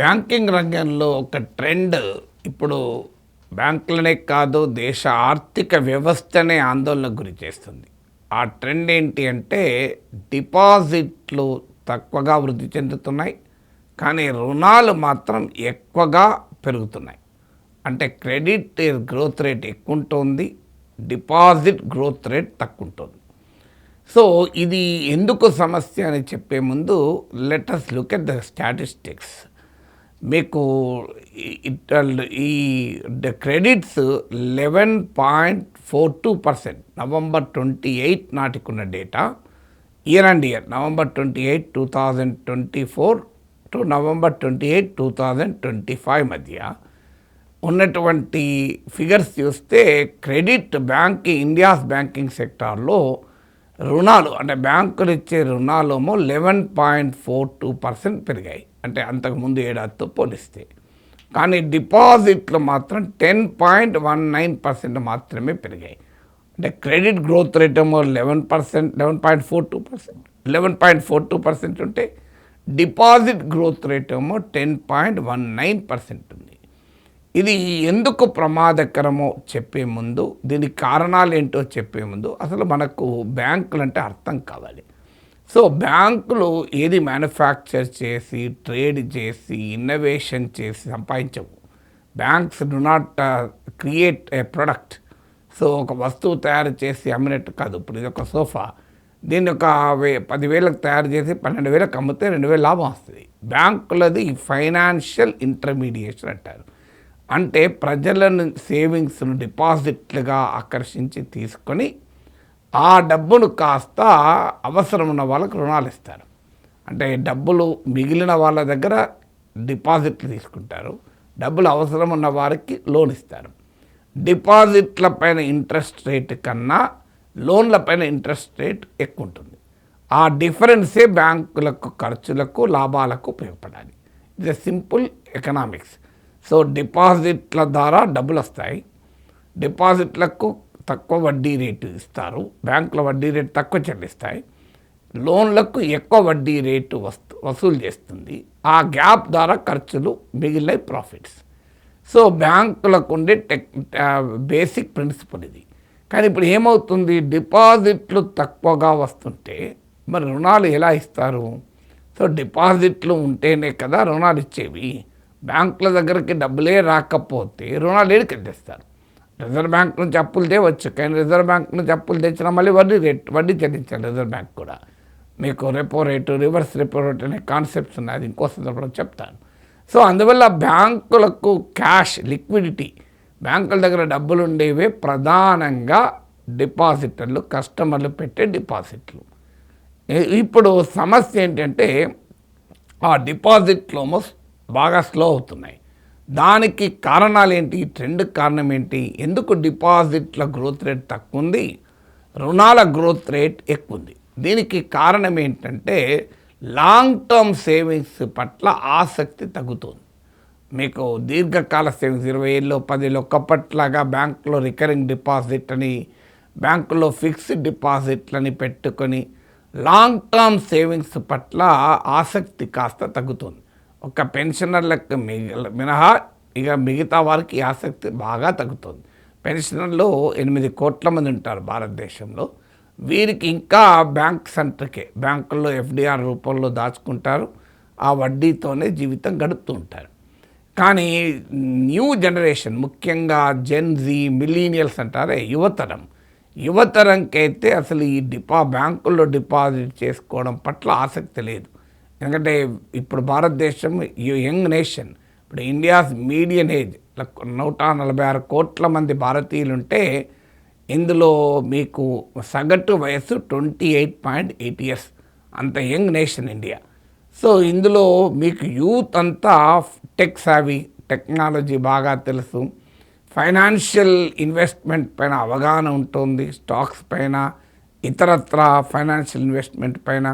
Banking రంగంలో ఒక trend ఇప్పుడు బ్యాంకులనే కాదు దేశ ఆర్థిక వ్యవస్థనే ఆందోళనకు గురి చేస్తుంది. ఆ ట్రెండ్ ఏంటి అంటే డిపాజిట్లు తక్కువగా వృద్ధి చెందుతున్నాయి కానీ రుణాలు మాత్రం ఎక్కువగా పెరుగుతున్నాయి. అంటే క్రెడిట్ గ్రోత్ రేట్ ఎక్కువ ఉంటుంది డిపాజిట్ గ్రోత్ రేట్ తక్కువ ఉంటుంది సో ఇది ఎందుకు సమస్య అని చెప్పే ముందు let us look at the statistics మీకు ఈ- credits eleven point four two percent. November twenty eight నాటికున్న data. Year and year November twenty eight two thousand twenty four to November twenty eight two thousand twenty five మధ్య ఉన్నటువంటి figures చూస్తే credit bank India's banking సెక్టార్లో రుణాలు అంటే బ్యాంకులు ఇచ్చే రుణాలేమో eleven point four two percent పెరిగాయి. అంటే అంతకుముందు ఏడాదితో పోలిస్తే. కానీ డిపాజిట్లు మాత్రం ten point one nine percent మాత్రమే పెరిగాయి. అంటే క్రెడిట్ గ్రోత్ రేట్ ఏమో eleven percent eleven point four two percent eleven point four two percent ఉంటే డిపాజిట్ గ్రోత్ రేట్ ఏమో ten point one nine percent ఉంది. ఇది ఎందుకు ప్రమాదకరమో చెప్పే ముందు దీనికి కారణాలు ఏంటో చెప్పే ముందు అసలు మనకు బ్యాంకులు అంటే అర్థం కావాలి. సో బ్యాంకులు ఏది మ్యానుఫ్యాక్చర్ చేసి ట్రేడ్ చేసి ఇన్నోవేషన్ చేసి సంపాదించవు. Banks do not create a product so ఒక వస్తువు తయారు చేసి అమ్మినట్టు కాదు. ఇప్పుడు ఇది ఒక సోఫా. దీన్ని ఒక వే పదివేలకు తయారు చేసి పన్నెండు వేలకు అమ్మితే రెండు వేలు లాభం వస్తుంది. బ్యాంకులది ఫైనాన్షియల్ ఇంటర్మీడియేషన్ అంటారు. అంటే ప్రజలను సేవింగ్స్ను డిపాజిట్లుగా ఆకర్షించి తీసుకొని ఆ డబ్బును కాస్త అవసరం ఉన్న వాళ్ళకు రుణాలు ఇస్తారు. అంటే డబ్బులు మిగిలిన వాళ్ళ దగ్గర డిపాజిట్లు తీసుకుంటారు. డబ్బులు అవసరం ఉన్న వారికి లోన్ ఇస్తారు. డిపాజిట్ల పైన ఇంట్రెస్ట్ రేట్ కన్నా లోన్ల పైన ఇంట్రెస్ట్ రేట్ ఎక్కువ ఉంటుంది. ఆ డిఫరెన్సే బ్యాంకులకు ఖర్చులకు లాభాలకు ఉపయోగపడాలి. ఇది సింపుల్ ఎకనామిక్స్. సో డిపాజిట్ల ద్వారా డబ్బులు వస్తాయి డిపాజిట్లకు తక్కువ వడ్డీ రేటు ఇస్తారు. బ్యాంకుల వడ్డీ రేటు తక్కువ చెల్లిస్తాయి. లోన్లకు ఎక్కువ వడ్డీ రేటు వస్తు వసూలు చేస్తుంది. ఆ గ్యాప్ ద్వారా ఖర్చులు మిగిలిన ప్రాఫిట్స్. సో బ్యాంకులకు ఉండే టెక్ బేసిక్ ప్రిన్సిపల్ ఇది. కానీ ఇప్పుడు ఏమవుతుంది? డిపాజిట్లు తక్కువగా వస్తుంటే మరి రుణాలు ఎలా ఇస్తారు? సో డిపాజిట్లు ఉంటేనే కదా రుణాలు ఇచ్చేవి. బ్యాంకుల దగ్గరికి డబ్బులే రాకపోతే రుణాలు ఏడు కట్టేస్తారు. రిజర్వ్ బ్యాంక్ నుంచి అప్పులు తేవచ్చు కానీ రిజర్వ్ బ్యాంక్ నుంచి అప్పులు తెచ్చినా మళ్ళీ వడ్డీ రేట్ వడ్డీ చెల్లించాలి రిజర్వ్ బ్యాంక్ కూడా. మీకు repo rate reverse repo rate అనే కాన్సెప్ట్స్ ఉన్నాయి అది ఇంకో సందర్భంలో చెప్తాను. సో అందువల్ల బ్యాంకులకు క్యాష్ లిక్విడిటీ బ్యాంకుల దగ్గర డబ్బులు ఉండేవే ప్రధానంగా డిపాజిటర్లు కస్టమర్లు పెట్టే డిపాజిట్లు. ఇప్పుడు సమస్య ఏంటంటే ఆ డిపాజిట్లు బాగా స్లో అవుతున్నాయి. దానికి కారణాలు ఏంటి ట్రెండ్ కారణం ఏంటి ఎందుకు డిపాజిట్ల గ్రోత్ రేట్ తక్కువ ఉంది రుణాల గ్రోత్ రేట్ ఎక్కువ ఉంది దీనికి కారణం ఏంటంటే లాంగ్ టర్మ్ సేవింగ్స్ పట్ల ఆసక్తి తగ్గుతుంది. మీకు దీర్ఘకాల సేవింగ్స్ ఇరవై ఏళ్ళు పదిలో ఒకప్పట్లాగా బ్యాంకులో రికరింగ్ డిపాజిట్ అని బ్యాంకులో ఫిక్స్డ్ డిపాజిట్లని పెట్టుకొని లాంగ్ టర్మ్ సేవింగ్స్ పట్ల ఆసక్తి కాస్త తగ్గుతుంది. ఒక పెన్షనర్లకు మిగిల మినహా ఇక మిగతా వారికి ఆసక్తి బాగా తగ్గుతుంది. పెన్షనర్లు ఎనిమిది కోట్ల మంది ఉంటారు భారతదేశంలో. వీరికి ఇంకా బ్యాంక్ సెంటర్కే బ్యాంకుల్లో ఎఫ్డిఆర్ రూపంలో దాచుకుంటారు. ఆ వడ్డీతోనే జీవితం గడుపుతూ ఉంటారు. కానీ న్యూ జనరేషన్ ముఖ్యంగా జెన్ జీ మిలీనియల్స్ అంటారే యువతరం. యువతరంకైతే అసలు ఈ డిపా బ్యాంకుల్లో డిపాజిట్ చేసుకోవడం పట్ల ఆసక్తి లేదు. ఎందుకంటే ఇప్పుడు భారతదేశం యంగ్ నేషన్ ఇప్పుడు ఇండియాస్ మీడియన్ ఏజ్ నూట నలభై ఆరు కోట్ల మంది భారతీయులు ఉంటే ఇందులో మీకు సగటు వయస్సు twenty eight point eight years అంత యంగ్ నేషన్ ఇండియా సో ఇందులో మీకు యూత్ అంతా టెక్ సావి టెక్నాలజీ బాగా తెలుసు. ఫైనాన్షియల్ ఇన్వెస్ట్మెంట్ పైన అవగాహన ఉంటుంది స్టాక్స్ పైన ఇతరత్ర ఫైనాన్షియల్ ఇన్వెస్ట్మెంట్ పైన.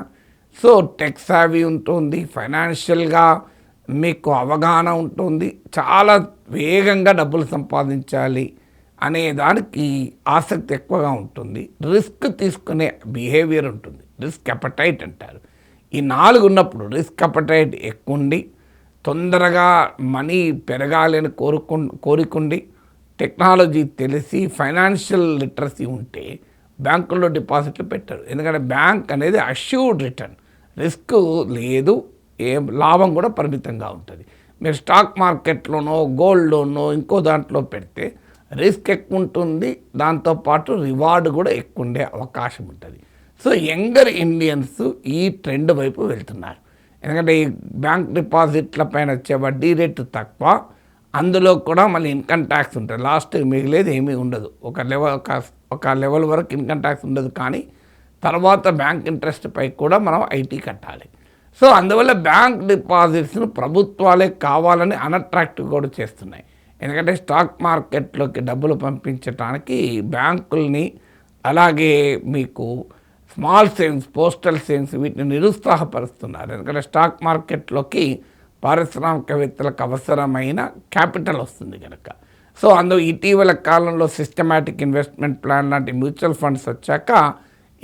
సో టెక్ హ్యావీ ఉంటుంది ఫైనాన్షియల్గా మీకు అవగాహన ఉంటుంది చాలా వేగంగా డబ్బులు సంపాదించాలి అనే దానికి ఆసక్తి ఎక్కువగా ఉంటుంది. రిస్క్ తీసుకునే బిహేవియర్ ఉంటుంది రిస్క్ అపటైట్ అంటారు. ఈ నాలుగు ఉన్నప్పుడు రిస్క్ అపటైట్ ఎక్కువ ఉండి తొందరగా మనీ పెరగాలి అని కోరుకు కోరికుండి టెక్నాలజీ తెలిసి ఫైనాన్షియల్ లిటరసీ ఉంటే బ్యాంకుల్లో డిపాజిట్లు పెట్టరు. ఎందుకంటే బ్యాంక్ అనేది అష్యూర్డ్ రిటర్న్. రిస్క్ లేదు ఏ లాభం కూడా పరిమితంగా ఉంటుంది. మీరు స్టాక్ మార్కెట్లోనో గోల్డ్లోనో ఇంకో దాంట్లో పెడితే రిస్క్ ఎక్కువ ఉంటుంది దాంతోపాటు రివార్డ్ కూడా ఎక్కువ ఉండే అవకాశం ఉంటుంది. సో యంగర్ ఇండియన్స్ ఈ ట్రెండ్ వైపు వెళ్తున్నారు. ఎందుకంటే ఈ బ్యాంక్ డిపాజిట్ల పైన వచ్చే వడ్డీ రేటు తక్కువ అందులో కూడా మళ్ళీ ఇన్కమ్ ట్యాక్స్ ఉంటుంది. లాస్ట్ మిగిలేదు ఏమీ ఉండదు. ఒక లెవెల్ ఒక ఒక లెవెల్ వరకు ఇన్కమ్ ట్యాక్స్ ఉండదు కానీ తర్వాత బ్యాంక్ ఇంట్రెస్ట్ పై కూడా మనం ఐటీ కట్టాలి. సో అందువల్ల బ్యాంక్ డిపాజిట్స్ను ప్రభుత్వాలే కావాలని అనట్రాక్టివ్ కూడా చేస్తున్నాయి. ఎందుకంటే స్టాక్ మార్కెట్లోకి డబ్బులు పంపించడానికి బ్యాంకుల్ని అలాగే మీకు స్మాల్ సేవింగ్స్ పోస్టల్ సేవింగ్స్ వీటిని నిరుత్సాహపరుస్తున్నారు. ఎందుకంటే స్టాక్ మార్కెట్లోకి పారిశ్రామికవేత్తలకు అవసరమైన క్యాపిటల్ వస్తుంది కనుక సో అందు ఇటీవల కాలంలో సిస్టమాటిక్ ఇన్వెస్ట్మెంట్ ప్లాన్ లాంటి మ్యూచువల్ ఫండ్స్ వచ్చాక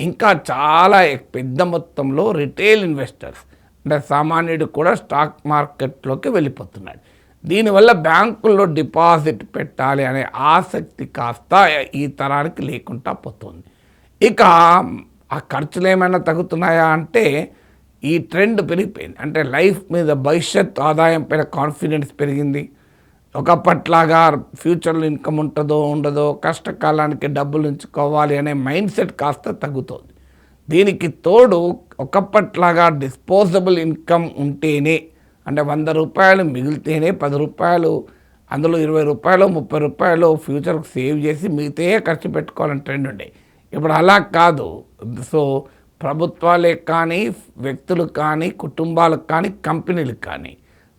ఇంకా చాలా పెద్ద మొత్తంలో రిటైల్ ఇన్వెస్టర్స్ అంటే సామాన్యుడు కూడా స్టాక్ మార్కెట్లోకి వెళ్ళిపోతున్నాడు. దీనివల్ల బ్యాంకుల్లో డిపాజిట్ పెట్టాలి అనే ఆసక్తి కాస్త ఈ తరానికి లేకుండా పోతుంది. ఇక ఆ ఖర్చులు ఏమైనా తగ్గుతున్నాయా అంటే ఈ ట్రెండ్ పెరిగిపోయింది. అంటే లైఫ్ మీద భవిష్యత్ ఆదాయం పైన కాన్ఫిడెన్స్ పెరిగింది. ఒకప్పట్లాగా ఫ్యూచర్లో ఇన్కమ్ ఉంటుందో ఉండదో కష్టకాలానికి డబ్బులు ఉంచుకోవాలి అనే మైండ్ సెట్ కాస్త తగ్గుతుంది. దీనికి తోడు ఒకప్పట్లాగా డిస్పోజబుల్ ఇన్కమ్ ఉంటేనే అంటే వంద రూపాయలు మిగిలితేనే పది రూపాయలు అందులో ఇరవై రూపాయలు ముప్పై రూపాయలు ఫ్యూచర్కి సేవ్ చేసి మిగితే ఖర్చు పెట్టుకోవాలని ట్రెండ్ ఉండే. ఇప్పుడు అలా కాదు. సో ప్రభుత్వాలే కానీ వ్యక్తులు కానీ కుటుంబాలకు కానీ కంపెనీలకు కానీ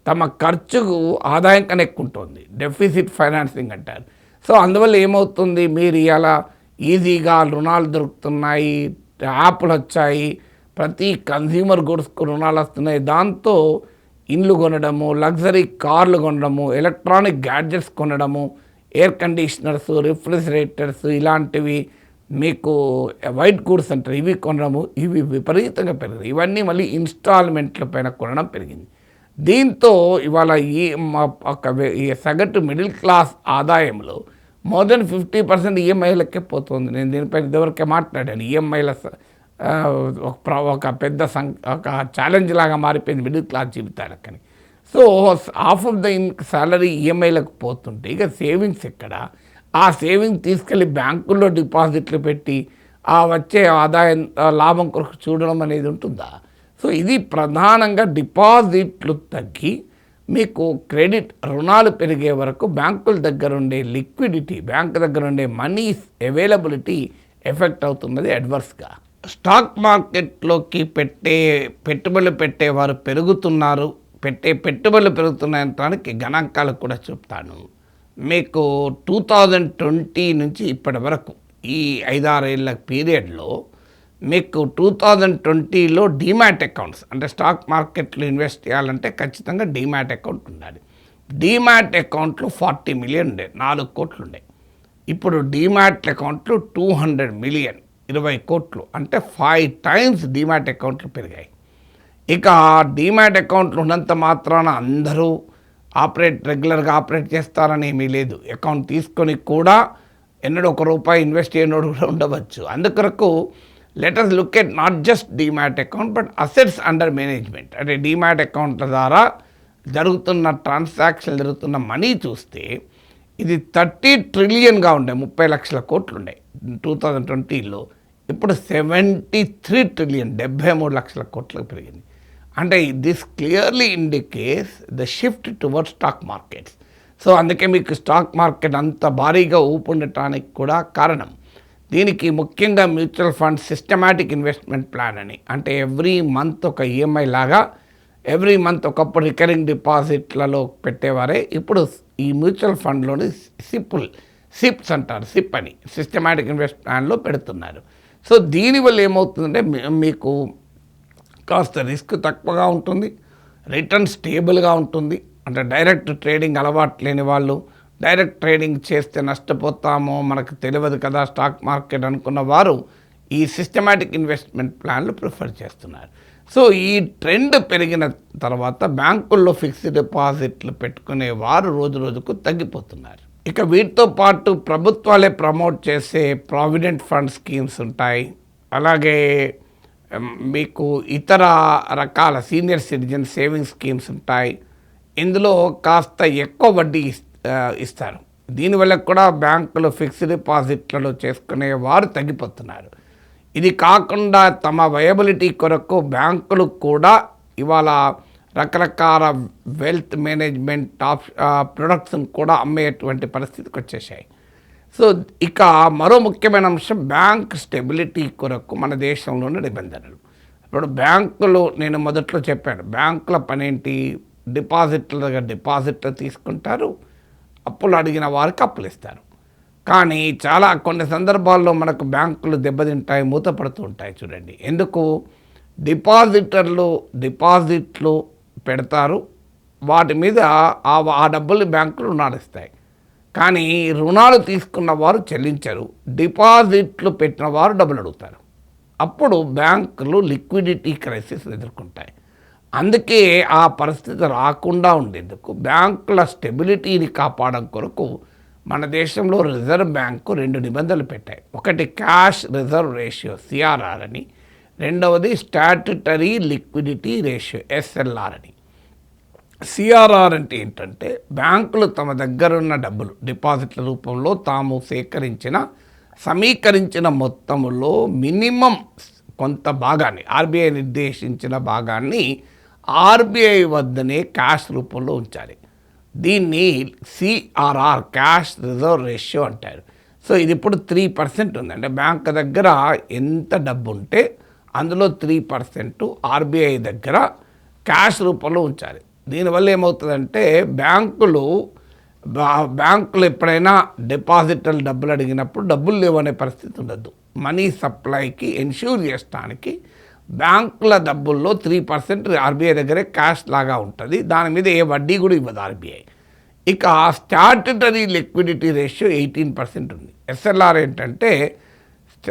తమ ఖర్చుకు ఆదాయం కన్నా ఎక్కువ ఉంటుంది డెఫిసిట్ ఫైనాన్సింగ్ అంటారు. సో అందువల్ల ఏమవుతుంది? మీరు ఇలా ఈజీగా రుణాలు దొరుకుతున్నాయి యాప్లు వచ్చాయి ప్రతి కన్జ్యూమర్ గుడ్స్కు రుణాలు వస్తున్నాయి. దాంతో ఇండ్లు కొనడము లగ్జరీ కార్లు కొనడము ఎలక్ట్రానిక్ గ్యాడ్జెట్స్ కొనడము ఎయిర్ కండిషనర్స్ రిఫ్రిజిరేటర్స్ ఇలాంటివి మీకు వైట్ గూడ్స్ అంటారు. ఇవి కొనడము ఇవి విపరీతంగా పెరిగింది. ఇవన్నీ మళ్ళీ ఇన్స్టాల్మెంట్ల పైన కొనడం పెరిగింది. దీంతో ఇవాళ ఈ ఒక ఈ సగటు మిడిల్ క్లాస్ ఆదాయంలో మోర్ దెన్ ఫిఫ్టీ పర్సెంట్ ఈఎంఐలకే పోతుంది. నేను దీనిపై ఇదివరకే మాట్లాడాను. ఈఎంఐల ఒక పెద్ద సం ఒక ఛాలెంజ్ లాగా మారిపోయింది middle class జీవితాలకని. So half of the in salary ఈఎంఐలకు పోతుంటే ఇక సేవింగ్స్ ఎక్కడ? ఆ సేవింగ్ తీసుకెళ్ళి బ్యాంకుల్లో డిపాజిట్లు పెట్టి ఆ వచ్చే ఆదాయం లాభం కొరకు చూడడం అనేది ఉంటుందా? సో ఇది ప్రధానంగా డిపాజిట్లు తగ్గి మీకు క్రెడిట్ రుణాలు పెరిగే వరకు బ్యాంకుల దగ్గర ఉండే లిక్విడిటీ బ్యాంకు దగ్గర ఉండే మనీ అవైలబిలిటీ ఎఫెక్ట్ అవుతున్నది అడ్వర్స్గా. స్టాక్ మార్కెట్లోకి పెట్టే పెట్టుబడులు పెట్టేవారు పెరుగుతున్నారు. పెట్టే పెట్టుబడులు పెరుగుతున్నాయనడానికి గణాంకాలు కూడా చెప్తాను. మీకు టూ థౌజండ్ ట్వంటీ నుంచి ఇప్పటి వరకు ఈ ఐదారేళ్ళ పీరియడ్లో మీకు టూ థౌజండ్ ట్వంటీలో డీమ్యాట్ అకౌంట్స్ అంటే స్టాక్ మార్కెట్లో ఇన్వెస్ట్ చేయాలంటే ఖచ్చితంగా డీమ్యాట్ అకౌంట్ ఉండాలి. డీమ్యాట్ అకౌంట్లు ఫార్టీ మిలియన్ ఉండే నాలుగు కోట్లు ఉండే. ఇప్పుడు డీమ్యాట్ అకౌంట్లు టూ హండ్రెడ్ మిలియన్ ఇరవై కోట్లు అంటే ఫైవ్ టైమ్స్ డీమ్యాట్ అకౌంట్లు పెరిగాయి. ఇక డీమ్యాట్ అకౌంట్లు ఉన్నంత మాత్రాన అందరూ ఆపరేట్ రెగ్యులర్గా ఆపరేట్ చేస్తారని ఏమీ లేదు. అకౌంట్ తీసుకొని కూడా ఎన్నడూ ఒక రూపాయి ఇన్వెస్ట్ చేయనోడు కూడా ఉండవచ్చు. అందుకొరకు let us look at not just demat account but assets under management అంటే డీమ్యాట్ అకౌంట్ల ద్వారా జరుగుతున్న ట్రాన్సాక్షన్ జరుగుతున్న మనీ చూస్తే ఇది థర్టీ ట్రిలియన్గా ఉండే ముప్పై లక్షల కోట్లు ఉండే. టూ థౌజండ్ ట్వంటీలో ఇప్పుడు సెవెంటీ త్రీ ట్రిలియన్ డెబ్బై మూడు లక్షల కోట్లకు పెరిగింది. అంటే this clearly indicates the shift toward stock markets so అందుకే మీకు స్టాక్ మార్కెట్ అంత భారీగా ఊపుండటానికి కూడా కారణం. దీనికి ముఖ్యంగా mutual fund systematic investment plan అని. అంటే ఎవ్రీ మంత్ ఒక ఈఎంఐ లాగా ఎవ్రీ మంత్ ఒకప్పుడు రికరింగ్ డిపాజిట్లలో పెట్టేవారే. ఇప్పుడు ఈ మ్యూచువల్ ఫండ్లోని సిప్పుల్ సిప్స్ అంటారు సిప్ అని సిస్టమాటిక్ ఇన్వెస్ట్ ప్లాన్లో పెడుతున్నారు. సో దీనివల్ల ఏమవుతుందంటే మీకు కాస్త రిస్క్ తక్కువగా ఉంటుంది రిటర్న్ స్టేబుల్గా ఉంటుంది. అంటే డైరెక్ట్ ట్రేడింగ్ అలవాటు లేని వాళ్ళు డైరెక్ట్ ట్రేడింగ్ చేస్తే నష్టపోతామో మనకు తెలియదు కదా స్టాక్ మార్కెట్ అనుకున్న వారు ఈ సిస్టమాటిక్ ఇన్వెస్ట్మెంట్ ప్లాన్లు ప్రిఫర్ చేస్తున్నారు. సో ఈ ట్రెండ్ పెరిగిన తర్వాత బ్యాంకుల్లో ఫిక్స్డ్ డిపాజిట్లు పెట్టుకునే వారు రోజు రోజుకు తగ్గిపోతున్నారు. ఇక వీటితో పాటు ప్రభుత్వాలే ప్రమోట్ చేసే ప్రావిడెంట్ ఫండ్ స్కీమ్స్ ఉంటాయి. అలాగే మీకు ఇతర రకాల సీనియర్ సిటిజన్ సేవింగ్స్ స్కీమ్స్ ఉంటాయి. ఇందులో కాస్త ఎక్కువ వడ్డీ ఇస్తారు. దీనివల్ల కూడా బ్యాంకులు ఫిక్స్డ్ డిపాజిట్లలో చేసుకునే వారు తగ్గిపోతున్నారు. ఇది కాకుండా తమ వయబిలిటీ కొరకు బ్యాంకులు కూడా ఇవాళ రకరకాల వెల్త్ మేనేజ్మెంట్ ఆఫ్ ప్రొడక్ట్స్ని కూడా అమ్మేటువంటి పరిస్థితికి వచ్చేసాయి సో ఇక మరో ముఖ్యమైన అంశం బ్యాంక్ స్టెబిలిటీ కొరకు మన దేశంలోని నిబంధనలు. ఇప్పుడు బ్యాంకులు నేను మొదట్లో చెప్పాను బ్యాంకుల పనేంటి? డిపాజిట్ల దగ్గర డిపాజిట్లు తీసుకుంటారు. అప్పులు అడిగిన వారికి అప్పులు ఇస్తారు. కానీ చాలా కొన్ని సందర్భాల్లో మనకు బ్యాంకులు దెబ్బతింటాయి మూతపడుతూ ఉంటాయి చూడండి. ఎందుకు? డిపాజిటర్లు డిపాజిట్లు పెడతారు. వాటి మీద ఆ ఆ డబ్బులు బ్యాంకులు రుణాలిస్తాయి కానీ రుణాలు తీసుకున్న వారు చెల్లించరు. డిపాజిట్లు పెట్టిన వారు డబ్బులు అడుగుతారు. అప్పుడు బ్యాంకులు లిక్విడిటీ క్రైసిస్ ఎదుర్కొంటాయి. అందుకే ఆ పరిస్థితి రాకుండా ఉండేందుకు బ్యాంకుల స్టెబిలిటీని కాపాడడం కొరకు మన దేశంలో రిజర్వ్ బ్యాంకు రెండు నిబంధనలు పెట్టాయి. ఒకటి క్యాష్ రిజర్వ్ రేషియో సిఆర్ఆర్ అని. రెండవది స్టాట్యుటరీ లిక్విడిటీ రేషియో ఎస్ఎల్ఆర్ అని. సిఆర్ఆర్ అంటే ఏంటంటే బ్యాంకులు తమ దగ్గర ఉన్న డబ్బులు డిపాజిట్ల రూపంలో తాము సేకరించిన సమీకరించిన మొత్తంలో మినిమం కొంత భాగాన్ని ఆర్బీఐ నిర్దేశించిన భాగాన్ని ఆర్బీఐ వద్దనే క్యాష్ రూపంలో ఉంచాలి. దీన్ని సిఆర్ఆర్ క్యాష్ రిజర్వ్ రేషియో అంటారు. సో ఇది ఇప్పుడు త్రీ పర్సెంట్ ఉంది. అంటే బ్యాంక్ దగ్గర ఎంత డబ్బు ఉంటే అందులో త్రీ పర్సెంట్ ఆర్బీఐ దగ్గర క్యాష్ రూపంలో ఉంచాలి. దీనివల్ల ఏమవుతుందంటే బ్యాంకులు బ్యాంకులు ఎప్పుడైనా డిపాజిటర్లు డబ్బులు అడిగినప్పుడు డబ్బులు లేవనే పరిస్థితి ఉండదు మనీ సప్లైకి ఎన్ష్యూర్ చేయడానికి బ్యాంకుల డబ్బుల్లో త్రీ పర్సెంట్ ఆర్బీఐ దగ్గరే క్యాష్ లాగా ఉంటుంది. దాని మీద ఏ వడ్డీ కూడా ఇవ్వదు ఆర్బీఐ. ఇక statutory liquidity ratio eighteen percent ఉంది. ఎస్ఎల్ఆర్ ఏంటంటే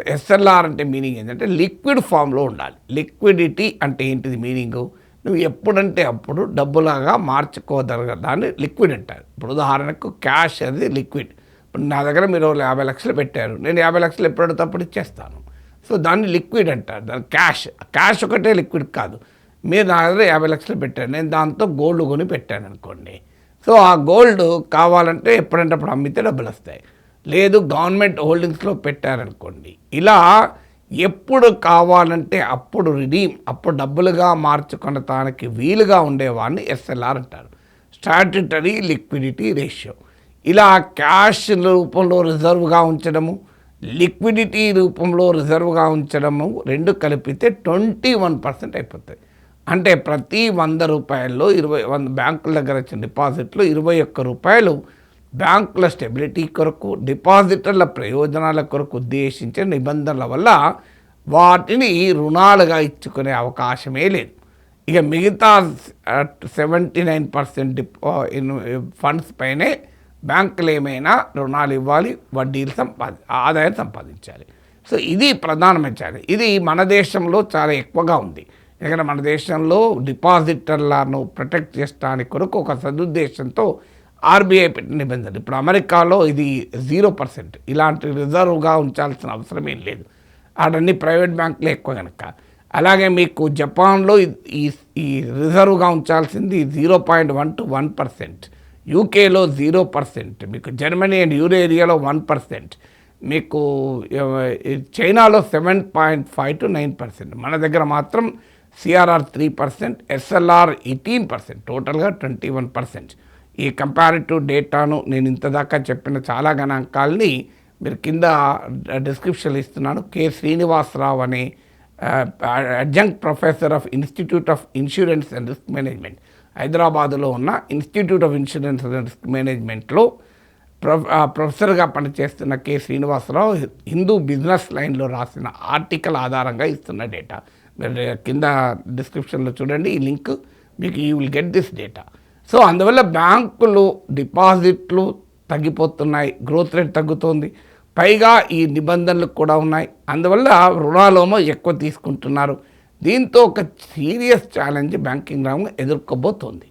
ఎస్ఎల్ఆర్ అంటే మీనింగ్ ఏంటంటే లిక్విడ్ ఫామ్లో ఉండాలి. లిక్విడిటీ అంటే ఏంటిది మీనింగు? నువ్వు ఎప్పుడంటే అప్పుడు డబ్బులాగా మార్చుకోదగ దాన్ని లిక్విడ్ అంటారు. ఇప్పుడు ఉదాహరణకు క్యాష్ అనేది లిక్విడ్. ఇప్పుడు నా దగ్గర మీరు యాభై లక్షలు పెట్టారు. నేను యాభై లక్షలు ఎప్పుడంటే తప్పుడు ఇచ్చేస్తాను. సో దాన్ని లిక్విడ్ అంటారు. దాని క్యాష్ క్యాష్ ఒకటే లిక్విడ్ కాదు. మీరు నా దగ్గర యాభై లక్షలు పెట్టారు. నేను దాంతో గోల్డ్ కొని పెట్టాను అనుకోండి. సో ఆ గోల్డ్ కావాలంటే ఎప్పుడంటే అప్పుడు అమ్మితే డబ్బులు వస్తాయి. లేదు గవర్నమెంట్ హోల్డింగ్స్లో పెట్టారనుకోండి. ఇలా ఎప్పుడు కావాలంటే అప్పుడు రిడీమ్ అప్పుడు డబ్బులుగా మార్చుకున్న తానికి వీలుగా ఉండేవాడిని ఎస్ఎల్ఆర్ అంటారు. Statutory liquidity ratio. ఇలా క్యాష్ రూపంలో రిజర్వ్గా ఉంచడము లిక్విడిటీ రూపంలో రిజర్వ్గా ఉంచడము రెండు కలిపితే ట్వంటీ వన్ పర్సెంట్ అయిపోతాయి. అంటే ప్రతి వంద రూపాయల్లో ఇరవై వంద బ్యాంకుల దగ్గర వచ్చిన డిపాజిట్లు ఇరవై ఒక్క రూపాయలు బ్యాంకుల స్టెబిలిటీ కొరకు డిపాజిటర్ల ప్రయోజనాల కొరకు ఉద్దేశించిన నిబంధనల వల్ల వాటిని రుణాలుగా ఇచ్చుకునే అవకాశమే లేదు. ఇక మిగతా సెవెంటీ నైన్ పర్సెంట్ ఫండ్స్ పైనే బ్యాంకులు ఏమైనా రుణాలు ఇవ్వాలి వడ్డీలు సంపాది ఆదాయం సంపాదించాలి. సో ఇది ప్రధానమైన ఛాలెంజ్ ఇది మన దేశంలో చాలా ఎక్కువగా ఉంది. ఎందుకంటే మన దేశంలో డిపాజిటర్లను ప్రొటెక్ట్ చేసడానికి కొరకు ఒక సదుద్దేశంతో ఆర్బీఐ పెట్టిన నిబంధనలు. ఇప్పుడు అమెరికాలో ఇది జీరో పర్సెంట్. ఇలాంటి రిజర్వ్గా ఉంచాల్సిన అవసరం ఏం లేదు. ఆడన్ని ప్రైవేట్ బ్యాంకులు ఎక్కువ కనుక అలాగే మీకు జపాన్లో ఈ ఈ రిజర్వ్గా ఉంచాల్సింది zero point one two one percent. యూకేలో జీరో పర్సెంట్ మీకు జర్మనీ అండ్ యూరో ఏరియాలో వన్ పర్సెంట్ మీకు చైనాలో seven point five two nine percent మన దగ్గర మాత్రం CRR three percent SLR eighteen percent టోటల్గా ట్వంటీ వన్ పర్సెంట్ ఈ కంపారిటివ్ డేటాను నేను ఇంతదాకా చెప్పిన చాలా గణాంకాల్ని మీరు కింద డిస్క్రిప్షన్ ఇస్తున్నాను. కె శ్రీనివాసరావు అనే adjunct professor of institute of insurance and risk management హైదరాబాదులో ఉన్న institute of insurance and risk మేనేజ్మెంట్లో ప్రొఫెసర్గా పనిచేస్తున్న కె. శ్రీనివాసరావు హిందూ బిజినెస్ లైన్లో రాసిన ఆర్టికల్ ఆధారంగా ఇస్తున్న డేటా. మీరు కింద డిస్క్రిప్షన్లో చూడండి ఈ లింక్ మీకు you will get this data. So అందువల్ల బ్యాంకులు డిపాజిట్లు తగ్గిపోతున్నాయి గ్రోత్ రేట్ తగ్గుతోంది పైగా ఈ నిబంధనలు కూడా ఉన్నాయి. అందువల్ల రుణాలోమో ఎక్కువ తీసుకుంటున్నారు. దీంతో ఒక సీరియస్ ఛాలెంజ్ బ్యాంకింగ్ రంగం ఎదుర్కోబోతోంది.